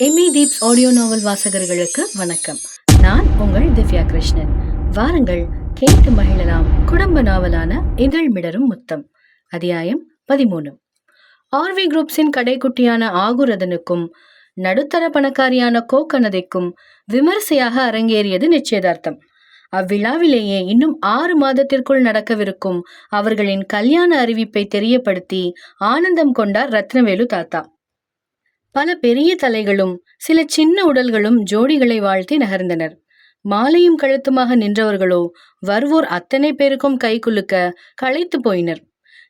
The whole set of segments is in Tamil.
எம்இ தீப்ஸ் ஆடியோ நாவல் வாசகர்களுக்கு வணக்கம். நான் உங்கள் திவ்யா கிருஷ்ணன். வாருங்கள் கேட்டு மகிழலாம் குடும்ப நாவலான இதழ் மிடரும் முத்தம் அத்தியாயம் பதிமூணு. ஆர்வி குரூப்ஸின் கடைக்குட்டியான ஆகுரதனுக்கும் நடுத்தர பணக்காரியான கோக்கனதைக்கும் விமரிசையாக அரங்கேறியது நிச்சயதார்த்தம். அவ்விழாவிலேயே இன்னும் ஆறு மாதத்திற்குள் நடக்கவிருக்கும் அவர்களின் கல்யாண அறிவிப்பை தெரியப்படுத்தி ஆனந்தம் கொண்டார் ரத்னவேலு தாத்தா. பல பெரிய தலைகளும் சில சின்ன உடல்களும் ஜோடிகளை வாழ்த்தி நகர்ந்தனர். மாலையும் கழுத்துமாக நின்றவர்களோ வருவோர் அத்தனை பேருக்கும் கை குலுக்க களைத்து போயினர்.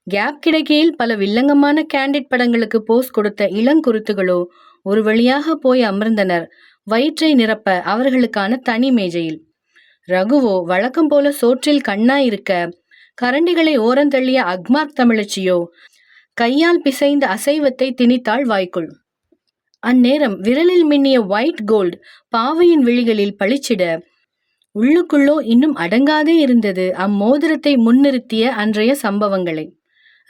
கேப் கிடைக்கையில் பல வில்லங்கமான கேண்டிட் படங்களுக்கு போஸ் கொடுத்த இளங்குருத்துகளோ ஒரு வழியாக போய் அமர்ந்தனர். வயிற்றை நிரப்ப அவர்களுக்கான தனி மேஜையில். ரகுவோ வழக்கம் போல சோற்றில் கண்ணாய் இருக்க கரண்டிகளை ஓரந்தள்ளிய அக்மார்க் தமிழச்சியோ கையால் பிசைந்த அசைவத்தை திணித்தாள் வாய்க்குள். அந்நேரம் விரலில் மின்னிய ஒயிட் கோல்ட் பாவையின் விழிகளில் பளிச்சிட உள்ளுக்குள்ளோ இன்னும் அடங்காதே இருந்தது அம்மோதிரத்தை முன்னிறுத்திய அன்றைய சம்பவங்களை.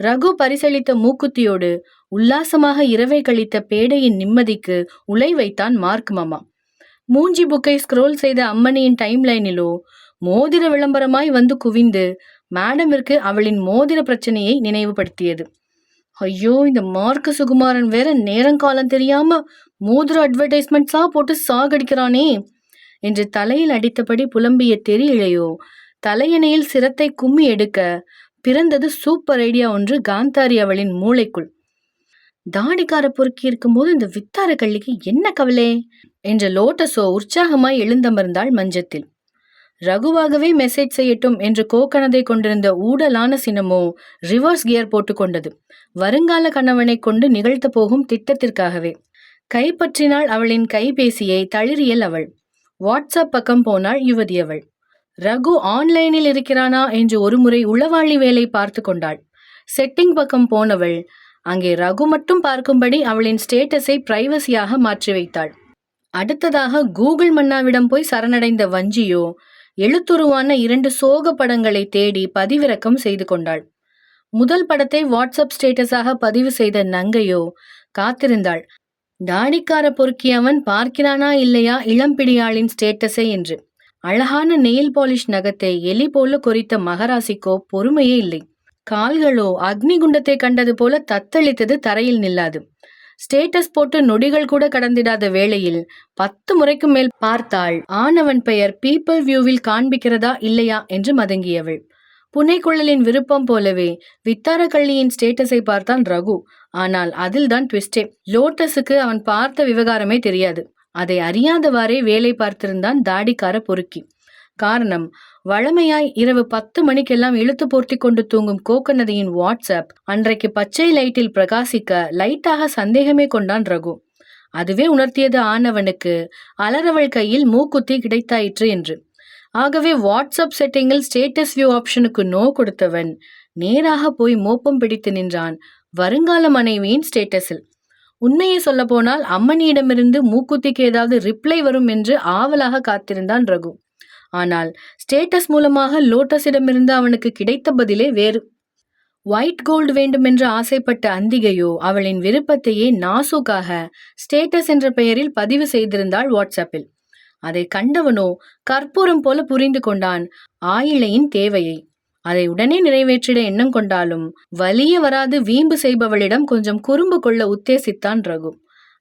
ரகு பரிசளித்த மூக்குத்தியோடு உல்லாசமாக இரவை கழித்த பேடையின் நிம்மதிக்கு உலை வைத்தான் மார்க் மாமா. மூஞ்சி புக்கை ஸ்க்ரோல் செய்த அம்மணியின் டைம் லைனிலோ மோதிர விளம்பரமாய் வந்து குவிந்து மேடமிற்கு அவளின் மோதிர பிரச்சனையை நினைவுபடுத்தியது. ஐயோ இந்த மார்க்க சுகுமாரன் வேற நேரங்காலம் தெரியாம மோதிர அட்வர்டைஸ்மெண்ட்ஸா போட்டு சாகடிக்கிறானே. என்று தலையில் அடித்தபடி புலம்பிய தெரியலையோ? தலையணையில் சிரத்தை கும்மி எடுக்க பிறந்தது சூப்பர் ஐடியா ஒன்று காந்தாரி அவளின் மூளைக்குள். தாடிக்கார பொறுக்கி இருக்கும்போது இந்த வித்தார கள்ளிக்கு என்ன கவலை? என்ற லோட்டஸோ உற்சாகமாய் எழுந்தமர்ந்தாள் மஞ்சத்தில். ரகுவாகவே மெசேஜ் செய்யட்டும் என்று கோக்கனதை கொண்டிருந்த ஊடலான சினமோ ரிவர்ஸ் கியர் போட்டுக்கொண்டது வருங்கால கணவனை கொண்டு நிகழ்த்த போகும் திட்டத்திற்காகவே. கைப்பற்றினாள் அவளின் கைபேசியை தளிரியல் அவள். வாட்ஸ்அப் பக்கம் போனாள் யுவதி அவள். ரகு ஆன்லைனில் இருக்கிறானா என்று ஒருமுறை உளவாளி வேலை பார்த்து கொண்டாள். செட்டிங் பக்கம் போனவள். அங்கே ரகு மட்டும் பார்க்கும்படி அவளின் ஸ்டேட்டஸை பிரைவசியாக மாற்றி வைத்தாள். அடுத்ததாக கூகுள் மன்னாவிடம் போய் சரணடைந்த வஞ்சியோ எழுத்துருவான இரண்டு சோக படங்களை தேடி பதிவிறக்கம் செய்து கொண்டாள். முதல் படத்தை வாட்ஸ்அப் ஸ்டேட்டஸாக பதிவு செய்த நங்கையோ காத்திருந்தாள். தாடிக்கார பொறுக்கியவன் பார்க்கிறானா இல்லையா இளம்பிடியாளின் ஸ்டேட்டஸை என்று. அழகான நெயில் பாலிஷ் நகத்தை எலி போல கொறித்த மகராசிக்கோ பொறுமையே இல்லை. கால்களோ அக்னி குண்டத்தை கண்டது போல தத்தளித்தது தரையில் நில்லாது. ஸ்டேட்டஸ் போட்டு நொடிகள் கூட கடந்திடாத வேளையில் பத்து முறைக்கு மேல் பார்த்தாள். ஆனவன் பெயர் பீப்பிள் வியூவில் காண்பிக்கிறதா இல்லையா என்று மதங்கியவள். புனைக்குழலின் விருப்பம் போலவே வித்தாரக்கள்ளியின் ஸ்டேட்டஸை பார்த்தான் ரகு. ஆனால் அதில்தான் ட்விஸ்டே லோட்டஸுக்கு அவன் பார்த்த விவகாரமே தெரியாது. அதை அறியாதவாறே வேலை பார்த்திருந்தான் தாடிக்கார பொறுக்கி. காரணம் வழமையாய் இரவு பத்து மணிக்கெல்லாம் இழுத்து போர்த்தி கொண்டு தூங்கும் கோக்கநதியின் வாட்ஸ்அப் அன்றைக்கு பச்சை லைட்டில் பிரகாசிக்க லைட்டாக சந்தேகமே கொண்டான் ரகு. அதுவே உணர்த்தியது ஆனவனுக்கு அலறவள் கையில் மூக்குத்தி கிடைத்தாயிற்று என்று. ஆகவே வாட்ஸ்அப் செட்டிங்கில் ஸ்டேட்டஸ் வியூ ஆப்ஷனுக்கு நோ கொடுத்தவன் நேராக போய் மோப்பம் பிடித்து நின்றான் வருங்கால மனைவியின் ஸ்டேட்டஸில். உண்மையை சொல்லப்போனால் அம்மனியிடமிருந்து மூக்குத்திக்கு ஏதாவது ரிப்ளை வரும் என்று ஆவலாக காத்திருந்தான் ரகு. ஆனால் ஸ்டேட்டஸ் மூலமாக லோட்டஸிடமிருந்து அவனுக்கு கிடைத்த பதிலே வேறு. ஒயிட் கோல்டு வேண்டுமென்று ஆசைப்பட்ட அந்திகையோ அவளின் விருப்பத்தையே நாசுக்காக ஸ்டேட்டஸ் என்ற பெயரில் பதிவு செய்திருந்தாள் வாட்ஸ்அப்பில். அதை கண்டவனோ கற்பூரம் போல புரிந்து கொண்டான் ஆயிழையின் தேவையை. அதை உடனே நிறைவேற்றிட எண்ணம் கொண்டாலும் வலிய வராது வீம்பு செய்பவளிடம் கொஞ்சம் குறும்பு கொள்ள உத்தேசித்தான் ரகு.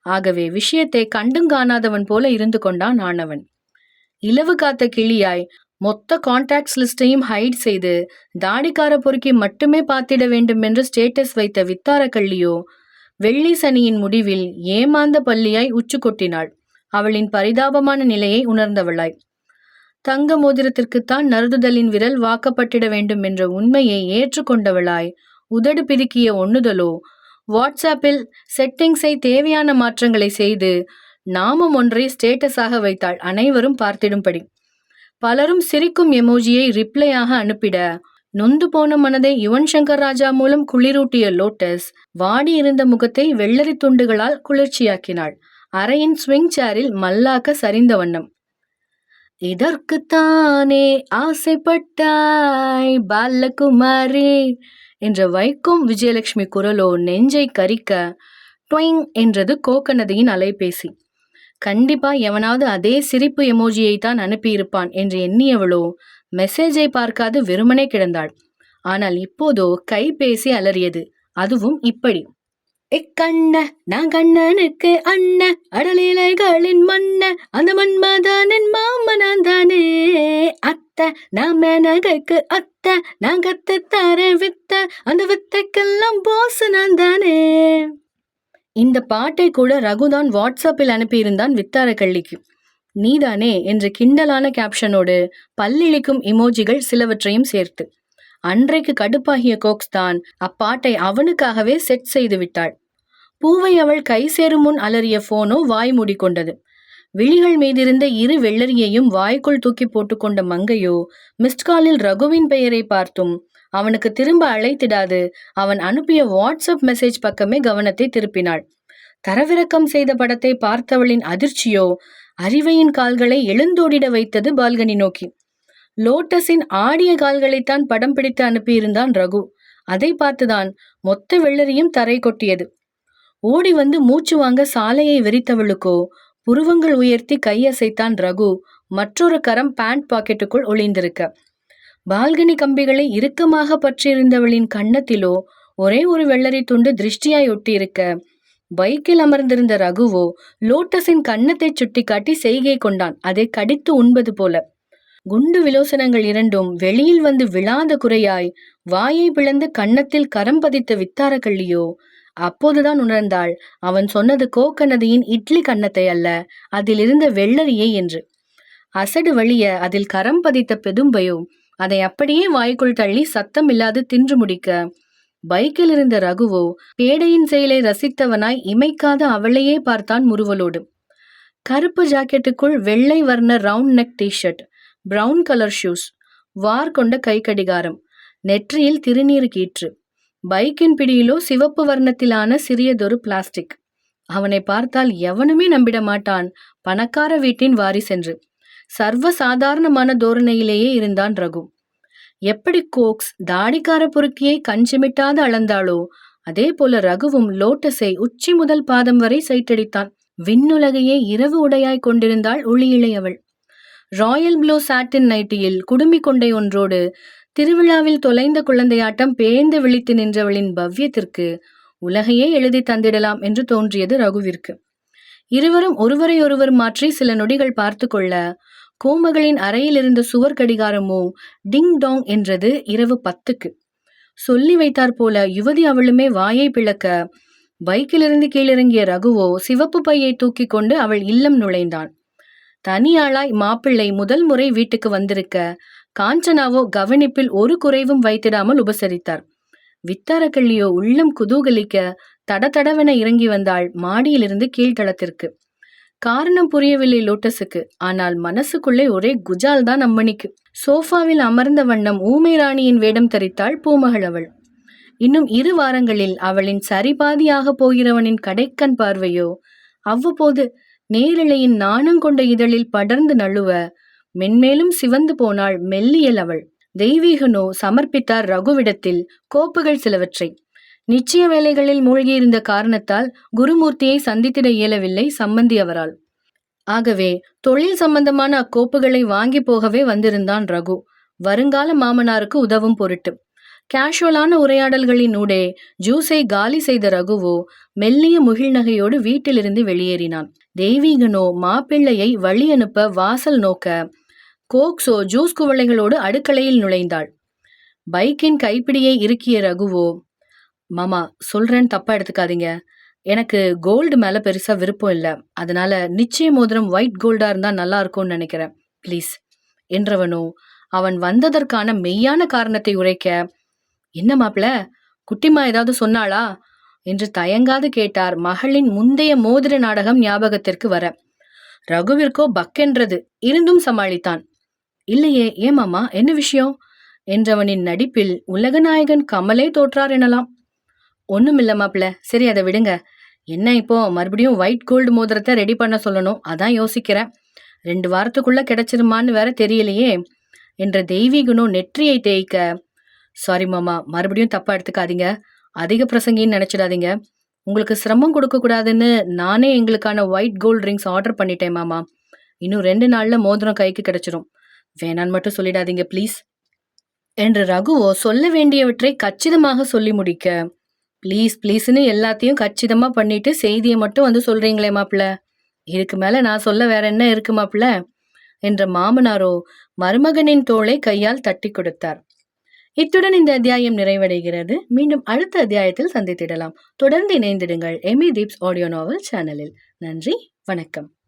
ஆகவே விஷயத்தை கண்டும் காணாதவன் போல இருந்து கொண்டான் ஆனவன். இலவு காத்த கிளியாய் மொத்த கான்டாக்ட்ஸ் லிஸ்டையும் ஹைட் செய்து தாடிக்கார பொறுக்கி மட்டுமே பார்த்திட வேண்டும் என்று ஸ்டேட்டஸ் வைத்த வித்தார கள்ளியோ வெள்ளி சனியின் முடிவில் ஏமாந்த பள்ளியாய் உச்சு கொட்டினாள். அவளின் பரிதாபமான நிலையை உணர்ந்தவளாய். தங்க மோதிரத்திற்குத்தான் நறுதுதலின் விரல் வாக்கப்பட்டிட வேண்டும் என்ற உண்மையை ஏற்றுக்கொண்டவளாய். உதடு பிதுக்கிய ஒண்ணுதலோ வாட்ஸ்அப்பில் செட்டிங்ஸை தேவையான மாற்றங்களை செய்து நாமம் ஒன்றை ஸ்டேட்டஸாக வைத்தாள். அனைவரும் பார்த்திடும்படி. பலரும் சிரிக்கும் எமோஜியை ரிப்ளையாக அனுப்பிட நொந்து போன மனதை யுவன் சங்கர் ராஜா மூலம் குளிரூட்டிய லோட்டஸ் வாடி இருந்த முகத்தை வெள்ளரி துண்டுகளால் குளிர்ச்சியாக்கினாள். அறையின் ஸ்விங் சேரில் மல்லாக்க சரிந்த வண்ணம். இதற்குத்தானே ஆசைப்பட்டாய் பாலகுமாரி என்ற வைக்கும் விஜயலட்சுமி குரலோ நெஞ்சை கரிக்க டொயிங் என்றது கோக்கநதியின் அலைபேசி. கண்டிப்பா எவனாவது அதே சிரிப்பு எமோஜியை தான் அனுப்பியிருப்பான் என்று எண்ணியவளோ மெசேஜை பார்க்காது வெறுமனே கிடந்தாள். ஆனால் இப்போதோ கைபேசி அலறியது. அதுவும் இப்படி. இக்கண்ண நான் கண்ணனுக்கு அண்ண அடலிலைகளின் மண்ண அந்த மன்மதனின் மாமனான் தானே. அத்தை நான் மேனகைக்கு அத்தை நான் கத்து தர வித்த அந்த வித்தைக்கெல்லாம் போஸ் நான் தானே. இந்த பாட்டை கூட ரகுதான் வாட்ஸ்அப்பில் அனுப்பியிருந்தான் வித்தாரக்கள்ளிக்கு நீதானே என்ற கிண்டலான கேப்ஷனோடு பல்லிழிக்கும் இமோஜிகள் சிலவற்றையும் சேர்த்து. அன்றைக்கு கடுப்பாகிய கோக்ஸ் தான் அப்பாட்டை அவனுக்காகவே செட் செய்து விட்டாள். பூவை அவள் கை சேரும் முன் அலறிய போனோ வாய் மூடிக்கொண்டது. விழிகள் மீதிருந்த இரு வெள்ளரியையும் வாய்க்குள் தூக்கி போட்டுக்கொண்ட மங்கையோ மிஸ்ட்காலில் ரகுவின் பெயரை பார்த்தும் அவனுக்கு திரும்ப அழைத்திடாது. அவன் அனுப்பிய வாட்ஸ்அப் மெசேஜ் பக்கமே கவனத்தை திருப்பினாள். தரவிறக்கம் செய்த படத்தை பார்த்தவளின் அதிர்ச்சியோ அறிவையின் கால்களை எழுந்தோடிட வைத்தது பால்கனி நோக்கி. லோட்டஸின் ஆடிய கால்களைத்தான் படம் பிடித்து அனுப்பியிருந்தான் ரகு. அதை பார்த்துதான் மொத்த வெள்ளரியும் தரை கொட்டியது. ஓடி வந்து மூச்சு வாங்க சாலையை வெறித்தவளுக்கோ புருவங்கள் உயர்த்தி கையசைத்தான் ரகு. மற்றொரு கரம் பேண்ட் பாக்கெட்டுக்குள் ஒளிந்திருக்க. பால்கனி கம்பிகளை இறுக்கமாக பற்றியிருந்தவளின் கன்னத்திலோ ஒரே ஒரு வெள்ளரி துண்டு திருஷ்டியாய் ஒட்டியிருக்க. பைக்கில் அமர்ந்திருந்த ரகுவோ லோட்டஸின் கன்னத்தை சுட்டிக்காட்டி செய்கை கொண்டான். அதை கடித்து உண்பது போல. குண்டு விலோசனங்கள் இரண்டும் வெளியில் வந்து விழாத குறையாய் வாயை பிளந்து கன்னத்தில் கரம் பதித்த வித்தார கள்ளியோ அப்போதுதான் உணர்ந்தாள் அவன் சொன்னது கோக்க நதியின் இட்லி கன்னத்தை அல்ல அதில் இருந்த வெள்ளரியை என்று. அசடு வழிய அதில் கரம் பதித்த பெதும்பையோ அதை அப்படியே வாய்க்குள் தள்ளி சத்தம் இல்லாது தின்று முடிக்க. பைக்கில் இருந்த ரகுவோ பேடையின் செயலை ரசித்தவனாய் இமைக்காத அவளையே பார்த்தான் முறுவலோடு. கருப்பு ஜாக்கெட்டுக்குள் வெள்ளை வர்ண round neck T-shirt brown colour shoes வார் கொண்ட கை கடிகாரம் நெற்றியில் திருநீர் கீற்று பைக்கின் பிடியிலோ சிவப்பு வர்ணத்திலான சிறியதொரு பிளாஸ்டிக். அவனை பார்த்தால் எவனுமே நம்பிட மாட்டான் பணக்கார வீட்டின் வாரிசென்று. சர்வ சாதாரணமான தோரணையிலேயே இருந்தான் ரகு. எப்படி கோக்ஸ் தாடிக்கார பொறுக்கியை கஞ்சிமிட்டாத அளந்தாளோ அதே போல ரகுவும் லோட்டஸை உச்சி முதல் பாதம் வரை சைட்டடித்தான். விண்ணுலகையே இரவு உடையாய் கொண்டிருந்தாள் ஒளியிலை அவள் ராயல் ப்ளூ சாட்டின் நைட்டியில் குடுமி கொண்டை ஒன்றோடு திருவிழாவில் தொலைந்த குழந்தையாட்டம் பேந்து விழித்து நின்றவளின் பவ்யத்திற்கு உலகையே எழுதி தந்திடலாம் என்று தோன்றியது ரகுவிற்கு. இருவரும் ஒருவரையொருவர் மாற்றி சில நொடிகள் பார்த்து கொள்ள கோமகளின் அறையில் இருந்த சுவர் கடிகாரமோ டிங் டாங் என்றது இரவு பத்துக்கு. சொல்லி வைத்தாற் போல யுவதி அவளுமே வாயை பிளக்க பைக்கிலிருந்து கீழிறங்கிய ரகுவோ சிவப்பு பையை தூக்கி கொண்டு அவள் இல்லம் நுழைந்தான் தனியாளாய் மாப்பிள்ளை முதல் முறை வீட்டுக்கு வந்திருக்க காஞ்சனாவோ கவனிப்பில் ஒரு குறைவும் வைத்திடாமல் உபசரித்தார். வித்தாரக்கள்ளியோ உள்ளம் குதூகலிக்க தடதடவென இறங்கி வந்தாள் மாடியிலிருந்து கீழ்த்தளத்திற்கு. காரணம் புரியவில்லை லோட்டஸுக்கு. ஆனால் மனசுக்குள்ளே ஒரே குஜால் தான் அம்மணிக்கு. சோஃபாவில் அமர்ந்த வண்ணம் ஊமை ராணியின் வேடம் தரித்தாள் பூமகள் அவள். இன்னும் இரு வாரங்களில் அவளின் சரிபாதியாக போகிறவனின் கடைக்கண் பார்வையோ அவ்வப்போது நேரிழையின் நாணங்கொண்ட இதழில் படர்ந்து நழுவ மென்மேலும் சிவந்து போனாள் மெல்லியல் அவள். தெய்வீகனோ சமர்ப்பித்தார் ரகுவிடத்தில் கோப்புகள் சிலவற்றை. நிச்சய வேலைகளில் மூழ்கியிருந்த காரணத்தால் குருமூர்த்தியை சந்தித்திட இயலவில்லை சம்பந்தி அவரால். ஆகவே தொழில் சம்பந்தமான அக்கோப்புகளை வாங்கி போகவே வந்திருந்தான் ரகு. வருங்கால மாமனாருக்கு உதவும் பொருட்டு. கேஷுவலான உரையாடல்களின் ஊடே ஜூஸை காலி செய்த ரகுவோ மெல்லிய முகிழ்நகையோடு வீட்டிலிருந்து வெளியேறினான். தெய்வீகனோ மாப்பிள்ளையை வழி அனுப்ப வாசல் நோக்க கோக்ஸோ ஜூஸ் குவளைகளோடு அடுக்கலையில் நுழைந்தாள். பைக்கின் கைப்பிடியை இறுக்கிய ரகுவோ மாமா சொல்றேன்னு தப்பா எடுத்துக்காதீங்க. எனக்கு கோல்டு மேல பெருசா விருப்பம் இல்லை. அதனால நிச்சய மோதிரம் ஒயிட் கோல்டா இருந்தா நல்லா இருக்கும்னு நினைக்கிறேன். ப்ளீஸ் என்றவனோ அவன் வந்ததற்கான மெய்யான காரணத்தை உரைக்க என்ன மாப்ள குட்டிமா ஏதாவது சொன்னாளா? என்று தயங்காது கேட்டார் மகளின் முந்தைய மோதிர நாடகம் ஞாபகத்திற்கு வர. ரகுவிற்கோ பக்கென்றது இருந்தும் சமாளித்தான். இல்லையே ஏமாமா என்ன விஷயம்? என்றவனின் நடிப்பில் உலகநாயகன் கமலே தோற்றார் எனலாம். ஒன்றும் இல்லை மாப்பிள்ள. சரி அதை விடுங்க. என்ன இப்போ? மறுபடியும் ஒயிட் கோல்டு மோதிரத்தை ரெடி பண்ண சொல்லணும். அதான் யோசிக்கிறேன். ரெண்டு வாரத்துக்குள்ள கிடைச்சிருமான்னு வேற தெரியலையே. என்ற தெய்வீகனோ நெற்றியை தேய்க்க. சாரி மாமா மறுபடியும் தப்பா எடுத்துக்காதீங்க. அதிக பிரசங்கின்னு நினைச்சிடாதீங்க. உங்களுக்கு சிரமம் கொடுக்கக்கூடாதுன்னு நானே எங்களுக்கான ஒயிட் கோல்ட் ரிங்ஸ் ஆர்டர் பண்ணிட்டேன் மாமா. இன்னும் ரெண்டு நாள்ல மோதிரம் கைக்கு கிடைச்சிரும். வேணான்னு மட்டும் சொல்லிடாதீங்க ப்ளீஸ் என்று ரகுவோ சொல்ல வேண்டியவற்றை கச்சிதமாக சொல்லி முடிக்க. ப்ளீஸ் ப்ளீஸ்னு எல்லாத்தையும் கச்சிதமாக பண்ணிட்டு செய்தியை மட்டும் வந்து சொல்கிறீங்களே மாப்பிள்ள. இதுக்கு மேலே நான் சொல்ல வேற என்ன இருக்கு மாப்பிள்ள? என்ற மாமனாரோ மருமகனின் தோளை கையால் தட்டி கொடுத்தார். இத்துடன் இந்த அத்தியாயம் நிறைவடைகிறது. மீண்டும் அடுத்த அத்தியாயத்தில் சந்தித்திடலாம். தொடர்ந்து இணைந்திடுங்கள். எமி தீப்ஸ் ஆடியோ நாவல் சேனலில். நன்றி வணக்கம்.